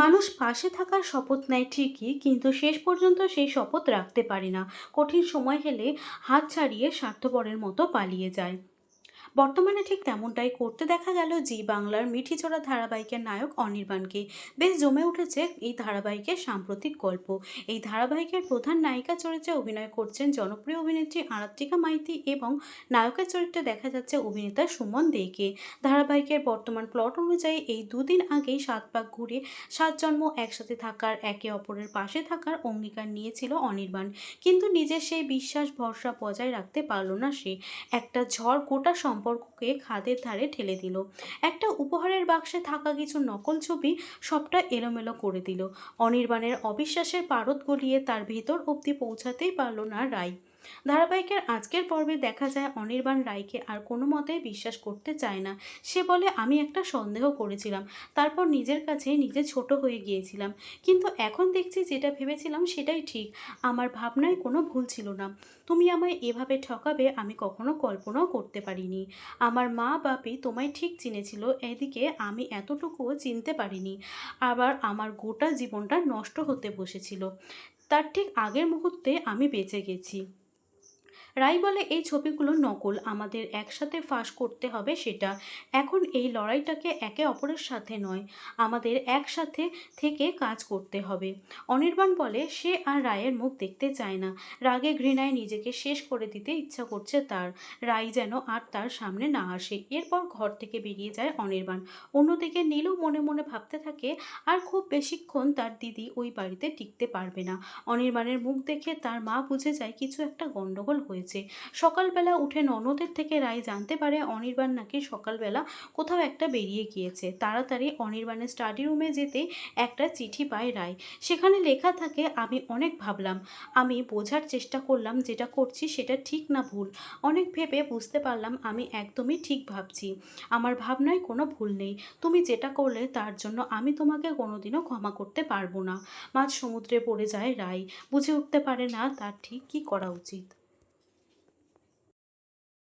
মানুষ পাশে থাকার শপথ নেয় ঠিকই, কিন্তু শেষ পর্যন্ত সেই শপথ রাখতে পারে না। কঠিন সময় হেলে হাত ছাড়িয়ে স্বার্থপরের মতো পালিয়ে যায়। বর্তমানে ঠিক তেমনটাই করতে দেখা গেল জি বাংলার মিঠিচোরা ধারাবাহিকের নায়ক অনির্বাণকে। বেশ জমে উঠেছে এই ধারাবাহিকের সাম্প্রতিক গল্প। এই ধারাবাহিকের প্রধান নায়িকা চরিত্রে অভিনয় করছেন জনপ্রিয় অভিনেত্রী আরাত্রিকা মাইতি এবং নায়কের চরিত্রে দেখা যাচ্ছে অভিনেতা সুমন দেকে ধারাবাহিকের বর্তমান প্লট অনুযায়ী এই দুদিন আগেই সাত পাক ঘুরে সাত জন্ম একসাথে থাকার, একে অপরের পাশে থাকার অঙ্গীকার নিয়েছিল অনির্বাণ। কিন্তু নিজের সেই বিশ্বাস ভরসা বজায় রাখতে পারল না সে। একটা ঝড় গোটা সম্পর্ককে খাদের ধারে ঠেলে দিল। একটা উপহারের বাক্সে থাকা কিছু নকল ছবি সবটা এলোমেলো করে দিল। অনির্বাণের অবিশ্বাসের পারদ গলিয়ে তার ভেতর অবধি পৌঁছাতেই পারল না রায়। ধারাবাহিকের আজকের পর্বে দেখা যায় অনির্বাণ রায়কে আর কোনো মতেই বিশ্বাস করতে চায় না। সে বলে, আমি একটা সন্দেহ করেছিলাম। তারপর নিজের কাছে নিজে ছোট হয়ে গিয়েছিলাম। কিন্তু এখন দেখছি যেটা ভেবেছিলাম সেটাই ঠিক। আমার ভাবনায় কোনো ভুল ছিল না। তুমি আমায় এভাবে ঠকাবে আমি কখনো কল্পনাও করতে পারিনি। আমার মা বাপি তোমায় ঠিক চিনেছিল। এদিকে আমি এতটুকুও চিনতে পারিনি। আবার আমার গোটা জীবনটা নষ্ট হতে বসেছিল। তার ঠিক আগের মুহূর্তে আমি বেঁচে গেছি। রাই বলে, এই ছবিগুলো নকল, আমাদের একসাথে ফাঁস করতে হবে সেটা। এখন এই লড়াইটাকে একে অপরের সাথে নয়, আমাদের একসাথে থেকে কাজ করতে হবে। অনির্বাণ বলে, সে আর রায়ের মুখ দেখতে চায় না। রাগে ঘৃণায় নিজেকে শেষ করে দিতে ইচ্ছা করছে তার। রাই যেন আর তার সামনে না আসে। এরপর ঘর থেকে বেরিয়ে যায় অনির্বাণ। অন্যদিকে নীলু মনে মনে ভাবতে থাকে, আর খুব বেশিক্ষণ তার দিদি ওই বাড়িতে টিকতে পারবে না। অনির্বাণের মুখ দেখে তার মা বুঝে যায়, কিছু একটা গণ্ডগোল হয়েছে সকালবেলা উঠে ননদের থেকে রায় জানতে পারে অনির্বাণ নাকি সকালবেলা কোথাও একটা বেরিয়ে গিয়েছে। তাড়াতাড়ি অনির্বাণের স্টাডি রুমে যেতে একটা চিঠি পায় রায়। সেখানে লেখা থাকে, আমি অনেক ভাবলাম। আমি বোঝার চেষ্টা করলাম যেটা করছি সেটা ঠিক না ভুল। অনেক ভেবে বুঝতে পারলাম আমি একদমই ঠিক ভাবছি। আমার ভাবনায় কোনো ভুল নেই। তুমি যেটা করলে তার জন্য আমি তোমাকে কোনোদিনও ক্ষমা করতে পারব না। মাঝ সমুদ্রে পড়ে যায় রায়। বুঝে উঠতে পারে না তার ঠিক কী করা উচিত।